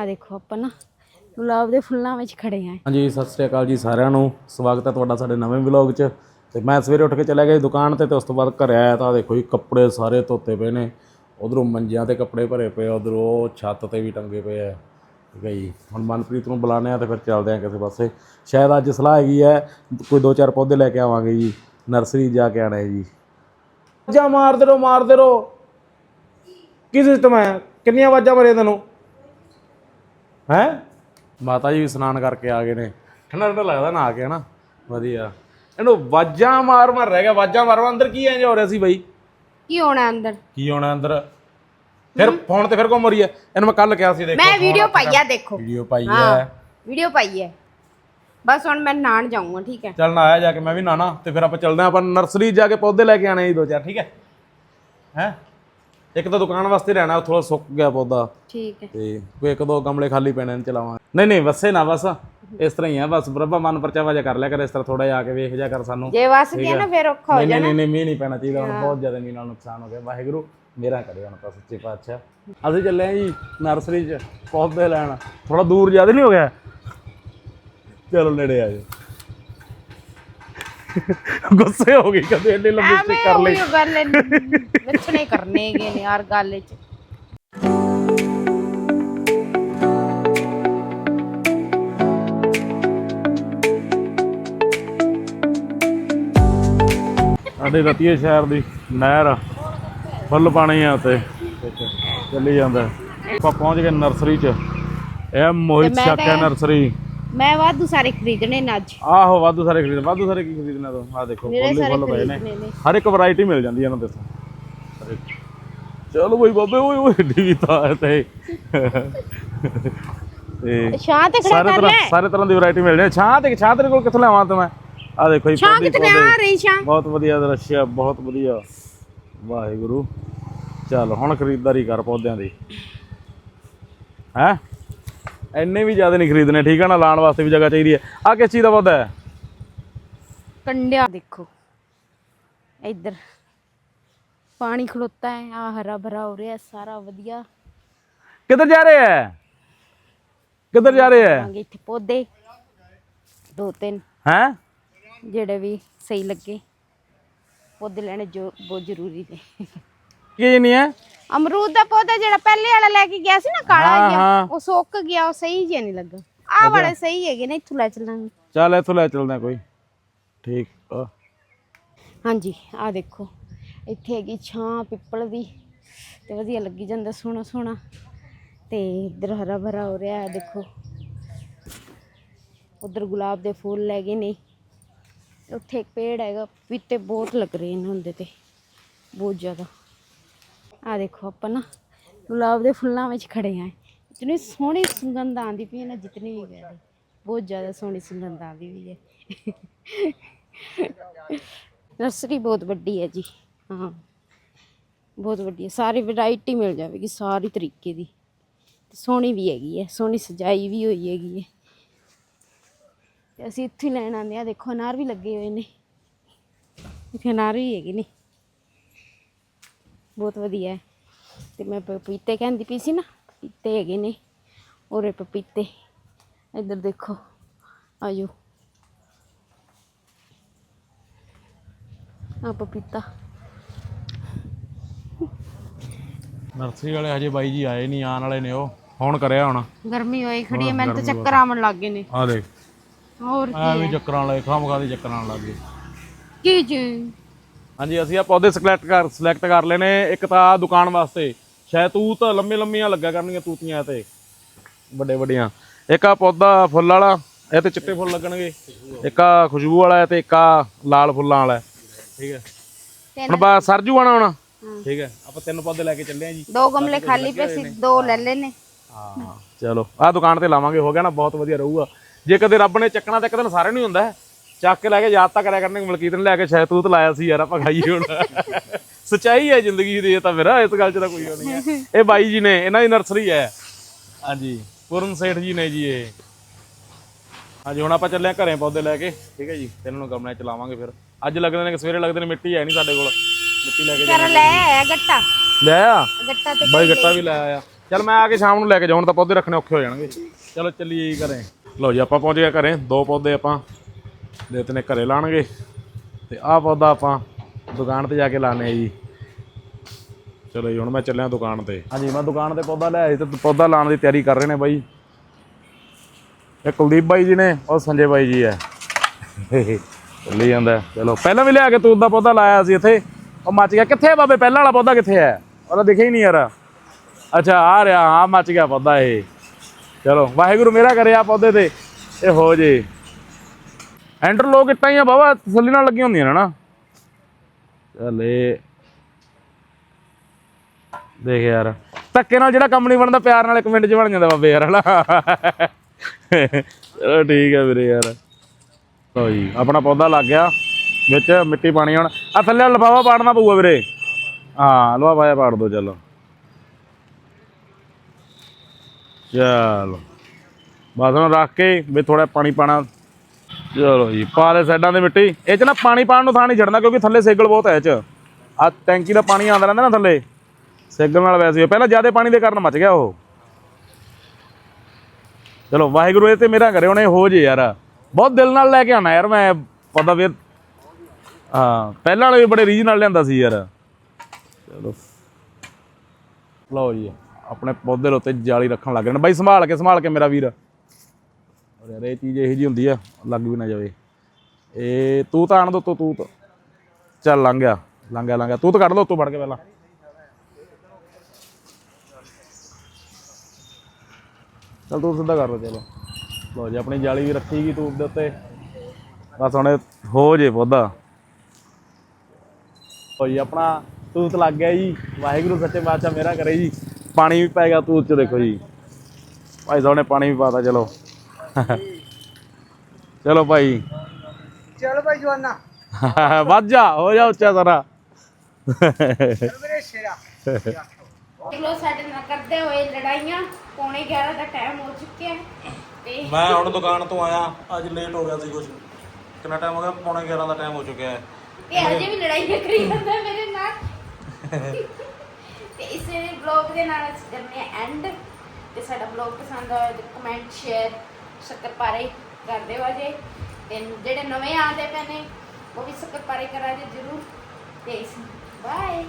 ਆ ਦੇਖੋ ਆਪਾਂ ਨਾ ਗੁਲਾਬ ਦੇ ਫੁੱਲਾਂ ਵਿੱਚ ਖੜੇ ਆਂ। ਹਾਂਜੀ ਸਤਿ ਸ੍ਰੀ ਅਕਾਲ ਜੀ ਸਾਰਿਆਂ ਨੂੰ। ਸਵਾਗਤ ਹੈ ਤੁਹਾਡਾ ਸਾਡੇ ਨਵੇਂ ਵਲੌਗ 'ਚ। ਤੇ ਮੈਂ ਸਵੇਰੇ ਉੱਠ ਕੇ ਚਲਾ ਗਿਆ ਜੀ ਦੁਕਾਨ ਤੇ ਤੇ ਉਸ ਤੋਂ ਬਾਅਦ ਘਰੇ ਆਇਆ ਤਾਂ ਦੇਖੋ ਜੀ ਕੱਪੜੇ ਸਾਰੇ ਧੋਤੇ ਪਏ ਨੇ। ਉਧਰੋਂ ਮੰਜਿਆਂ ਤੇ ਕੱਪੜੇ ਭਰੇ ਪਏ ਉਧਰੋਂ ਛੱਤ ਤੇ ਵੀ ਟੰਗੇ ਪਏ ਆ। ਠੀਕ ਹੈ ਜੀ ਹੁਣ ਮਨਪ੍ਰੀਤ ਨੂੰ ਬੁਲਾਣੇ ਆ ਤੇ ਫਿਰ ਚੱਲਦੇ ਆ ਕਿਸੇ ਪਾਸੇ। ਸ਼ਾਇਦ ਅੱਜ ਸਲਾਹ ਹੈਗੀ ਹੈ ਕੋਈ ਦੋ ਚਾਰ ਪੌਦੇ ਲੈ ਕੇ ਆਵਾਂਗੇ ਜੀ ਨਰਸਰੀ ਜਾ ਕੇ ਆਣਾ ਹੈ ਜੀ। ਜਾ ਮਾਰਦੇ ਰਹੋ ਮਾਰਦੇ ਰਹੋ। ਕੀ ਸਿਸਟਮ ਹੈ? ਕਿੰਨੀਆਂ ਆਵਾਜ਼ਾਂ ਮਾਰੀਆਂ ਤੈਨੂੰ? ਹੈ? ਮਾਤਾ ਜੀ ਵੀ ਇਸ਼ਨਾਨ ਕਰਕੇ ਆ ਗਏ ਨੇ। ਠੰਡਾ ਠੰਡਾ ਲੱਗਦਾ ਨਾ ਆ ਕੇ ਹਨਾ? ਵਧੀਆ। ਇਹਨੂੰ ਵਾਜਾਂ ਮਾਰ ਮਾਰ ਰਹਿ ਗਿਆ। ਵਾਜਾਂ ਮਾਰ। ਮਾਰ ਅੰਦਰ ਕੀ ਇੰਜ ਹੋ ਰਿਹਾ ਸੀ ਬਾਈ? ਕੀ ਹੋਣਾ ਅੰਦਰ? ਕੀ ਹੋਣਾ ਅੰਦਰ? ਫਿਰ ਫੋਨ ਤੇ ਫਿਰ ਘੁੰਮ ਰਹੀ ਹੈ ਇਹਨੂੰ ਮੈਂ ਕੱਲ ਕਿਹਾ ਸੀ ਦੇਖੋ ਮੈਂ ਵੀਡੀਓ ਪਾਈ ਆ ਦੇਖੋ। ਵੀਡੀਓ ਪਾਈ ਹੈ ਵੀਡੀਓ ਪਾਈ ਹੈ ਬਸ ਹੁਣ ਮੈਂ ਨਾਣ ਜਾਊਂਗਾ ਠੀਕ ਹੈ ਚੱਲ ਨਾ ਆਇਆ ਜਾ ਕੇ ਮੈਂ ਵੀ ਨਾਣਾ ਤੇ ਫਿਰ ਆਪਾਂ ਚੱਲਦੇ ਹਾਂ ਆਪਾਂ ਨਰਸਰੀ ਜਾ ਕੇ ਪੌਦੇ ਲੈ ਕੇ ਆਣੇ ਜੀ ਦੋ ਚਾਰ ਠੀਕ ਹੈ ਹੈ? ਇੱਕ ਤਾਂ ਦੁਕਾਨ ਵਾਸਤੇ ਰਹਿਣਾ ਥੋੜਾ ਸੁੱਕ ਗਿਆ ਪੌਦਾ। ਠੀਕ ਹੈ। ਤੇ ਕੋਈ ਇੱਕ ਦੋ ਗਮਲੇ ਖਾਲੀ ਪੈਣੇ ਨੇ ਚਲਾਵਾਂ ਨਹੀਂ ਨਹੀਂ ਵਸੇ ਨਾ ਬਸ ਇਸ ਤਰ੍ਹਾਂ ਹੀ ਆ ਬਸ ਬਰਬਾ ਮਨ ਪਰਚਾਵਾ ਜਾ ਕਰ ਲਿਆ ਕਰ ਇਸ ਤਰ੍ਹਾਂ ਥੋੜਾ ਜਿਹਾ ਆ ਕੇ ਵੇਖ ਜਾ ਕਰ ਸਾਨੂੰ। ਜੇ ਵਸ ਗਿਆ ਨਾ ਫਿਰ ਔਖਾ ਹੋ ਨਹੀਂ ਨਹੀਂ ਨਹੀਂ ਮੀਂਹ ਨਹੀਂ ਪੈਣਾ ਚਾਹੀਦਾ ਹੁਣ ਬਹੁਤ ਜ਼ਿਆਦਾ ਮੀਂਹ ਨਾਲ ਨੁਕਸਾਨ ਹੋ ਗਿਆ। ਵਾਹਿਗੁਰੂ ਮੇਰਾ ਕਰੇ ਹੁਣ ਤਾਂ ਸੱਚੇ ਪਾਤਸ਼ਾਹ। ਅਸੀਂ ਚੱਲੇ ਆ ਜੀ ਨਰਸਰੀ 'ਚ ਪੌਦੇ ਲੈਣ। ਥੋੜਾ ਦੂਰ ਜ਼ਿਆਦਾ ਨਹੀਂ ਹੋ ਗਿਆ? ਚਲੋ ਨੇੜੇ ਆ ਜਾਓ। ਗੁੱਸੇ ਹੋ ਗਈ ਕਦੇ ਇੰਨੀ ਲੰਬੀ ਸਟਿਕ ਕਰ ਲਈ। ਉਹ ਗੱਲ ਨਹੀਂ ਕਰਨੇ ਹੈਗੇ ਨੇ ਯਾਰ ਗੱਲ ਵਿੱਚ। ਸਾਡੇ ਰਤੀਏ ਸ਼ਹਿਰ ਦੀ ਨਹਿਰ ਫੁੱਲ ਪਾਣੀ ਆ ਉੱਤੇ ਚੱਲੀ ਜਾਂਦਾ। ਆਪਾਂ ਪਹੁੰਚ ਗਏ ਨਰਸਰੀ 'ਚ। ਇਹ ਮੋਹਿਤ ਮੈਂ ਸ਼ਾਕਿਆ ਨਰਸਰੀ। ਮੈਂ ਵਾਧੂ ਸਾਰੇ ਖਰੀਦਣੇ ਨੇ ਅੱਜ। ਆਹੋ ਵਾਧੂ ਸਾਰੇ ਖਰੀਦ ਵਾਧੂ ਸਾਰੇ ਕੀ ਖਰੀਦਣਾ ਤੋਂ? ਆ ਦੇਖੋ ਮੇਰੇ ਫੁੱਲ ਸਾਰੇ ਫੁੱਲ ਪਏ ਨੇ। ਖਰੀਦਣੇ ਨੇ। ਹਰ ਇੱਕ ਵੈਰਾਈਟੀ ਮਿਲ ਜਾਂਦੀ ਹੈ ਇਹਨਾਂ ਦੇ ਤੋਂ ਹਰ ਇੱਕ। ਚਲੋ ਬਈ ਬਾਬੇ ਓਏ ਓਏ ਏਡੀ ਵੀ ਤਾਂ ਹੈ ਤੇ। ਤੇ ਖੜਾ ਸਾਰੇ ਕਰ ਤਰ੍ਹਾਂ ਲੈ। ਸਾਰੇ ਤਰ੍ਹਾਂ ਦੀ ਵੈਰਾਈਟੀ ਮਿਲ ਜਾਂਦੀ ਛਾਂ ਤੇ ਛਾਂ ਤੇਰੇ ਕੋਲ ਕਿੱਥੋਂ ਲਿਆਵਾਂ ਤੇ ਮੈਂ? ਆ ਦੇਖੋ ਜੀ ਸ਼ਾਂ ਪੌਦੇ ਕਿਤੇ ਆ ਰਹੀ ਸ਼ਾਂ ਬਹੁਤ ਵਧੀਆ ਦ੍ਰਿਸ਼ ਆ ਬਹੁਤ ਵਧੀਆ। ਵਾਹਿਗੁਰੂ। ਚੱਲ ਹੁਣ ਖਰੀਦਦਾਰੀ ਕਰ ਪੌਦਿਆਂ ਦੀ। ਹੈ? ਇੰਨੇ ਵੀ ਜ਼ਿਆਦਾ ਨਹੀਂ ਖਰੀਦਣੇ ਠੀਕ ਆ ਨਾ? ਲਾਉਣ ਵਾਸਤੇ ਵੀ ਜਗ੍ਹਾ ਚਾਹੀਦੀ ਹੈ। ਆ ਕਿਸ ਚੀਜ਼ ਦਾ ਪੌਦਾ ਹੈ? ਕੰਡਿਆ ਦੇਖੋ ਇੱਧਰ ਪਾਣੀ ਖਲੋਤਾ ਹੈ ਆ ਹਰਾ ਭਰਾ ਹੋ ਰਿਹਾ ਸਾਰਾ ਵਧੀਆ। ਕਿੱਧਰ ਜਾ ਰਹੇ ਹੈ? ਕਿੱਧਰ ਜਾ ਰਹੇ ਹੈ? ਆਂਗੇ ਇੱਥੇ ਪੌਦੇ ਦੋ ਤਿੰਨ ਹੈ? ਜਿਹੜੇ ਵੀ ਸਹੀ ਲੱਗੇ ਪੌਦੇ ਲੈਣੇ ਜੋ ਬਹੁਤ ਜ਼ਰੂਰੀ ਨੇ। ਕੀ ਨਹੀਂ ਹੈ? ਅਮਰੂਦ ਦਾ ਪੌਦਾ ਜਿਹੜਾ ਪਹਿਲੇ ਵਾਲਾ ਲੈ ਕੇ ਗਿਆ ਸੀ ਨਾ ਕਾਲਾ ਹਾਂ, ਜਿਹਾ ਹਾਂ। ਉਹ ਸੁੱਕ ਗਿਆ ਉਹ ਸਹੀ ਜਿਹਾ ਨਹੀਂ ਲੱਗਾ। ਆਹ ਵਾਲੇ ਸਹੀ ਹੈਗੇ ਨੇ ਇੱਥੋਂ ਲੈ ਚੱਲਾਂਗੇ। ਚੱਲ ਇੱਥੋਂ ਲੈ ਚੱਲਦੇ ਹਾਂ ਕੋਈ। ਠੀਕ ਆ। ਹਾਂਜੀ ਆਹ ਦੇਖੋ। ਇੱਥੇ ਹੈਗੀ ਛਾਂ ਪਿੱਪਲ ਦੀ ਤੇ ਵਧੀਆ ਲੱਗੀ ਜਾਂਦਾ ਸੋਹਣਾ ਸੋਹਣਾ। ਤੇ ਇੱਧਰ ਹਰਾ ਭਰਾ ਹੋ ਰਿਹਾ ਹੈ ਦੇਖੋ। ਉਧਰ ਗੁਲਾਬ ਦੇ ਫੁੱਲ ਲੈ ਗਏ ਨੇ। ਉੱਥੇ ਇੱਕ ਪੇੜ ਹੈਗਾ ਪੀਤੇ ਬਹੁਤ ਲੱਗ ਰਹੇ ਨੇ ਹੁੰਦੇ ਤੇ ਬਹੁਤ ਜ਼ਿਆਦਾ। ਆ ਦੇਖੋ ਆਪਾਂ ਨਾ ਗੁਲਾਬ ਦੇ ਫੁੱਲਾਂ ਵਿੱਚ ਖੜੇ ਆਂ। ਇਤਨੀ ਸੋਹਣੀ ਸੁਗੰਧ ਆਂਦੀ ਪਈ ਹੈ ਨਾ, ਜਿਤਨੀ ਵੀ ਕਹਿ ਬਹੁਤ ਜ਼ਿਆਦਾ ਸੋਹਣੀ ਸੁਗੰਧ ਆਂਦੀ ਵੀ ਹੈ। ਨਰਸਰੀ ਬਹੁਤ ਵੱਡੀ ਹੈ ਜੀ। ਹਾਂ। ਬਹੁਤ ਵੱਡੀ ਹੈ। ਸਾਰੀ ਵੈਰਾਈਟੀ ਮਿਲ ਜਾਵੇਗੀ ਸਾਰੀ ਤਰੀਕੇ ਦੀ। ਤੇ ਸੋਹਣੀ ਵੀ ਹੈਗੀ ਹੈ। ਸੋਹਣੀ ਸਜਾਈ ਵੀ ਹੋਈ ਹੈਗੀ ਹੈ। ਤੇ ਅਸੀਂ ਇੱਥੇ ਹੀ ਲੈਣ ਆਉਂਦੇ ਆ ਦੇਖੋ, ਅਨਾਰ ਵੀ ਲੱਗੇ ਹੋਏ ਨੇ। ਇੱਥੇ ਅਨਾਰ ਵੀ ਹੈਗੇ ਨੇ। ਬਹੁਤ ਵਧੀਆ ਹੈ। ਤੇ ਮੈਂ ਪਪੀਤੇ ਕਹਿੰਦੀ ਪਈ ਸੀ ਨਾ ਪਪੀਤੇ ਹੈਗੇ ਨੇ। ਔਰੇ ਪਪੀਤੇ। ਇੱਧਰ ਦੇਖੋ ਆਜੋ। ਆ ਪਪੀਤਾ। ਨਰਸਰੀ ਵਾਲੇ ਹਜੇ ਬਾਈ ਜੀ ਆਏ ਨਹੀਂ ਆਣ ਵਾਲੇ ਨੇ ਉਹ। ਫੋਨ ਕਰਿਆ ਹੁਣ। ਗਰਮੀ ਹੋਈ ਖੜੀ ਹੈ ਮੈਨੂੰ ਤਾਂ ਚੱਕਰ ਆਉਣ ਲੱਗ ਗਏ ਨੇ। ਆ ਦੇਖ। ਹੋਰ ਐ ਵੀ ਚੱਕਰਾਂ ਵਾਲੇ ਖਾਮਖਾ ਦੇ ਚੱਕਰਾਂ ਲੱਗ ਗਏ। ਕੀ ਜੀ? ਹਾਂਜੀ ਅਸੀਂ ਆ ਪੌਦੇ ਸਿਲੈਕਟ ਕਰ ਸਿਲੈਕਟ ਕਰ ਲਏ ਨੇ। ਇੱਕ ਤਾਂ ਦੁਕਾਨ ਵਾਸਤੇ। ਸ਼ਹਿਤੂਤ ਲੰਮੇ ਲੰਮੀਆਂ ਲੱਗਾ ਕਰਨਗੀਆਂ ਤੂਤੀਆਂ ਤੇ। ਵੱਡੇ ਵੱਡੀਆਂ ਇੱਕ ਆ ਪੌਦਾ ਫੁੱਲ ਵਾਲਾ ਇਹ ਤੇ ਚਿੱਟੇ ਫੁੱਲ ਲੱਗਣਗੇ। ਇੱਕ ਆ ਖੁਸ਼ਬੂ ਵਾਲਾ ਤੇ ਇੱਕ ਆ ਲਾਲ ਫੁੱਲਾਂ ਵਾਲਾ। ਠੀਕ ਹੈ। ਹੁਣ ਬਾ ਸਰਜੂ ਆਣਾ ਹੁਣ? ਠੀਕ ਹੈ। ਆਪਾਂ ਤਿੰਨ ਪੌਦੇ ਲੈ ਕੇ ਚੱਲੇ ਆ ਜੀ। ਦੋ ਗਮਲੇ ਖਾਲੀ ਪਏ ਸੀ ਦੋ ਲੈ ਲਏ ਨੇ। ਹਾਂ। ਚਲੋ ਆਹ ਦੁਕਾਨ ਤੇ ਲਾਵਾਂਗੇ। ਹੋ ਗਿਆ ਨਾ ਬਹੁਤ ਵਧੀਆ ਰਹੂਗਾ। ਜੇ ਕਦੇ ਰੱਬ ਨੇ ਚੱਕਣਾ ਤਾਂ ਇੱਕ ਦਿਨ ਸਾਰੇ ਨੂੰ ਹੁੰਦਾ ਹੈ। ਚੱਕ ਕੇ ਲੈ ਕੇ ਯਾਦ ਤਾਂ ਕਰਿਆ ਕਰਨਗੇ ਮਲਕੀਤ ਨੇ ਲੈ ਕੇ ਸ਼ਹਿਤੂਤ ਲਾਇਆ ਸੀ ਯਾਰ ਆਪਾਂ ਖਾਈਏ ਹੁਣ। ਸਚਾਈ ਹੈ ਜ਼ਿੰਦਗੀ ਦੀ ਇਹ ਤਾਂ ਫਿਰ ਇਸ ਗੱਲ 'ਚ ਤਾਂ ਕੋਈ ਉਹ ਨਹੀਂ ਹੈ। ਇਹ ਬਾਈ ਜੀ ਨੇ ਇਹਨਾਂ ਦੀ ਨਰਸਰੀ ਹੈ। ਹਾਂਜੀ ਪੂਰਨ ਸੇਠ ਜੀ ਨੇ ਜੀ ਇਹ। ਹਾਂਜੀ ਹੁਣ ਆਪਾਂ ਚੱਲੇ ਆ ਘਰੇ ਪੌਦੇ ਲੈ ਕੇ। ਠੀਕ ਹੈ ਜੀ ਤੇ ਇਹਨਾਂ ਨੂੰ ਗਮਲੇ ਚ ਲਾਵਾਂਗੇ ਫਿਰ। ਅੱਜ ਲੱਗਦੇ ਨੇ ਕਿ ਸਵੇਰੇ ਲੱਗਦੇ ਨੇ ਮਿੱਟੀ ਹੈ ਨਹੀਂ ਸਾਡੇ ਕੋਲ। ਮਿੱਟੀ ਲੈ ਕੇ ਚਲ ਲੈ ਆਇਆ ਗੱਟਾ। ਲੈ ਆ? ਗੱਟਾ ਤੇ ਬਾਈ ਗੱਟਾ ਵੀ ਲੈ ਆਇਆ। ਚਲ ਮੈਂ ਆ ਕੇ ਸ਼ਾਮ ਨੂੰ ਲੈ ਕੇ ਜਾਉਣ ਤਾਂ ਪੌਦੇ ਰੱਖਣੇ ਔਖੇ ਹੋ ਜਾਣਗੇ। ਚਲੋ ਚੱਲੀਏ ਜੀ ਘਰੇ। ਲਓ ਜੀ ਆਪਾਂ ਪਹੁੰਚ ਗਏ ਘਰੇ। ਦੋ ਪੌਦੇ ਆਪਾਂ ਦੇਤੇ ਨੇ ਘਰੇ ਲਾਣਗੇ। ਤੇ ਆਹ ਪੌਦਾ ਆਪਾਂ ਦੁਕਾਨ ਤੇ ਜਾ ਕੇ ਲਾਣੇ ਆ ਜੀ। ਚਲੋ ਜੀ, ਹੁਣ ਮੈਂ ਚੱਲਿਆ ਦੁਕਾਨ ਤੇ। ਹਾਂਜੀ, ਮੈਂ ਦੁਕਾਨ ਤੇ ਪੌਦਾ ਲਿਆਇਆ ਸੀ ਤੇ ਪੌਦਾ ਲਾਉਣ ਦੀ ਤਿਆਰੀ ਕਰ ਰਹੇ ਨੇ ਬਾਈ। ਇਹ ਕੁਲਦੀਪ ਬਾਈ ਜੀ ਨੇ, ਔਰ ਸੰਜੇ ਬਾਈ ਜੀ ਹੈ। ਚੱਲੀ ਜਾਂਦਾ। ਚਲੋ, ਪਹਿਲਾਂ ਵੀ ਲਿਆ ਕੇ ਤੂਤ ਦਾ ਪੌਦਾ ਲਾਇਆ ਸੀ ਇੱਥੇ। ਉਹ ਮੱਚ ਗਿਆ। ਕਿੱਥੇ ਹੈ ਬਾਬੇ? ਪਹਿਲਾਂ ਵਾਲਾ ਪੌਦਾ ਕਿੱਥੇ ਹੈ? ਉਹਦਾ ਦਿਖਿਆ ਹੀ ਨਹੀਂ ਯਾਰ। ਅੱਛਾ, ਆ ਰਿਹਾ ਹਾਂ ਮੱਚ ਗਿਆ ਪੌਦਾ ਇਹ। ਚਲੋ, ਵਾਹਿਗੁਰੂ ਮੇਰਾ ਕਰੇ ਆ ਪੌਦੇ ਤੇ। ਇਹ ਹੋ ਜੇ। ਐਂਟਰ ਲੋਕ ਇੱਟਾਂ ਹੀ ਆ ਬਾਬਾ ਤਸੱਲੀ ਨਾਲ ਲੱਗੀਆਂ ਹੁੰਦੀਆਂ ਨੇ ਨਾ। ਚੱਲੇ ਦੇਖ ਯਾਰ। ਧੱਕੇ ਨਾਲ ਜਿਹੜਾ ਕੰਮ ਨਹੀਂ ਬਣਦਾ ਪਿਆਰ ਨਾਲ ਇੱਕ ਮਿੰਟ 'ਚ ਬਣ ਜਾਂਦਾ ਬਾਬੇ ਯਾਰ ਹਨਾ। ਚਲੋ ਠੀਕ ਹੈ ਵੀਰੇ ਯਾਰ। ਲਓ ਜੀ ਆਪਣਾ ਪੌਦਾ ਲੱਗ ਗਿਆ ਵਿੱਚ ਮਿੱਟੀ ਪਾਣੀ ਹੁਣ। ਆ ਥੱਲੇ ਲਫਾਫਾ ਪਾੜਨਾ ਪਊਗਾ ਵੀਰੇ। ਹਾਂ ਲਫਾਫਾ ਪਾੜ ਦੋ ਚਲੋ। ਚਲੋ। ਬਸ ਹੁਣ ਰੱਖ ਕੇ ਵੀ ਥੋੜਾ ਪਾਣੀ ਪਾਣਾ ਚਲੋ ਜੀ ਪਾਲੇ ਸਾਈਡਾਂ ਦੇ ਮਿੱਟੀ। ਇਹ ਚ ਨਾ ਪਾਣੀ ਪਾਣ ਨੂੰ ਥਾਂ ਨਹੀਂ ਛੱਡਣਾ, ਕਿਉਂਕਿ ਥੱਲੇ ਸੇਗਲ ਬਹੁਤ ਹੈ ਇਹ ਚ। ਆ ਟੈਂਕੀ ਦਾ ਪਾਣੀ ਆਉਂਦਾ ਰਹਿੰਦਾ ਨਾ ਥੱਲੇ। ਸੇਗਲ ਨਾਲ ਵੈਸੇ ਪਹਿਲਾਂ ਜ਼ਿਆਦਾ ਪਾਣੀ ਦੇ ਕਾਰਨ ਮੱਚ ਗਿਆ ਉਹ। ਚਲੋ, ਵਾਹਿਗੁਰੂ ਇਹ ਤੇ ਮੇਰਾ ਘਰੇ ਉਹਨੇ ਹੋ ਜੇ ਯਾਰ। ਬਹੁਤ ਦਿਲ ਨਾਲ ਲੈ ਕੇ ਆਣਾ ਯਾਰ ਮੈਂ, ਪਤਾ ਵੀ ਹਾਂ, ਪਹਿਲਾਂ ਵਾਲੇ ਵੀ ਬੜੇ ਰੀਝ ਨਾਲ ਲਿਆਂਦਾ ਸੀ ਯਾਰ। ਚਲੋ। ਲਓ ਜੀ, ਆਪਣੇ ਪੌਦੇ ਦੇ ਜਾਲੀ ਰੱਖਣ ਲੱਗ ਗਏ ਨੇ। ਬਾਈ, ਸੰਭਾਲ ਕੇ ਸੰਭਾਲ ਕੇ ਮੇਰਾ ਵੀਰ। ਯਾਰ, ਇਹ ਚੀਜ਼ ਇਹੋ ਜੀ ਹੁੰਦੀ ਆ, ਲੱਗ ਵੀ ਨਾ ਜਾਵੇ। ਇਹ ਤੂੰ ਤਾਂ ਆਣ ਦੋ ਤੂੰ ਤੂੰ ਚੱਲ ਲੰਘ ਗਿਆ ਲੰਘ ਗਿਆ ਲੰਘ ਗਿਆ। ਤੂੰ ਤਾਂ ਕੱਢ ਲਓ ਤੂੰ ਵੜ ਕੇ ਪਹਿਲਾਂ। ਚਲ ਤੂੰ ਸਿੱਧਾ ਕਰ ਲਓ, ਚਲੋ। ਲਓ ਜੀ, ਆਪਣੀ ਜਾਲੀ ਵੀ ਰੱਖੀ ਗਈ ਤੂੰ ਦੇ ਉੱਤੇ। ਬਸ ਹੁਣ ਹੋ ਜੇ ਪੌਦਾ। ਲਓ ਜੀ, ਆਪਣਾ ਤੂਤ ਲੱਗ ਗਿਆ ਜੀ। ਵਾਹਿਗੁਰੂ ਸੱਚੇ ਪਾਤਸ਼ਾਹ ਮੇਰਾ ਕਰੇ ਜੀ। ਪਾਣੀ ਵੀ ਪੈ ਗਿਆ ਤੂਤ ਚ, ਦੇਖੋ ਜੀ। ਭਾਈ ਸਾਹਿਬ ਨੇ ਪਾਣੀ ਵੀ ਪਾਤਾ, ਚਲੋ। ਚਲੋ ਭਾਈ। ਚਲ ਭਾਈ ਜਵਾਨਾ। ਵੱਧ ਜਾ ਹੋ ਜਾ ਉੱਚਾ ਸਾਰਾ। ਮੇਰੇ ਸ਼ੇਰਾ। ਲੋ ਸਾਡੇ ਨਾਲ ਕਰਦੇ ਹੋਏ ਲੜਾਈਆਂ। ਪੌਣੇ 11 ਦਾ ਟਾਈਮ ਹੋ ਚੁੱਕਿਆ। ਹੈ ਤੇ ਮੈਂ ਹੁਣ ਦੁਕਾਨ ਤੋਂ ਆਇਆ ਅੱਜ ਲੇਟ ਹੋ ਗਿਆ ਸੀ ਕੁਝ ਕਿੰਨਾ ਟਾਈਮ ਹੋ ਗਿਆ? ਪੌਣੇ 11 ਦਾ ਟਾਈਮ ਹੋ ਚੁੱਕਿਆ ਹੈ। ਤੇ ਅਜੇ ਵੀ ਲੜਾਈਆਂ ਕਰੀ ਜਾਂਦਾ ਮੇਰੇ ਨਾਲ। ਤੇ ਇਸ ਵਲੌਗ ਦੇ ਨਾਲ ਅਸੀਂ ਕਰਨੇ ਐਂਡ ਤੇ ਸਾਡਾ ਵਲੌਗ ਪਸੰਦ ਆਇਆ ਤਾਂ ਕਮੈਂਟ ਸ਼ੇਅਰ ਸ਼ੱਕਰਪਾਰੇ ਕਰ ਦਿਓ ਜੇ ਤੇ ਜਿਹੜੇ ਨਵੇਂ ਆਉਂਦੇ ਪਏ ਨੇ, ਉਹ ਵੀ ਸ਼ੱਕਰਪਾਰੇ ਕਰਾ ਜੇ ਜਰੂਰ। ਤੇ ਬਾਏ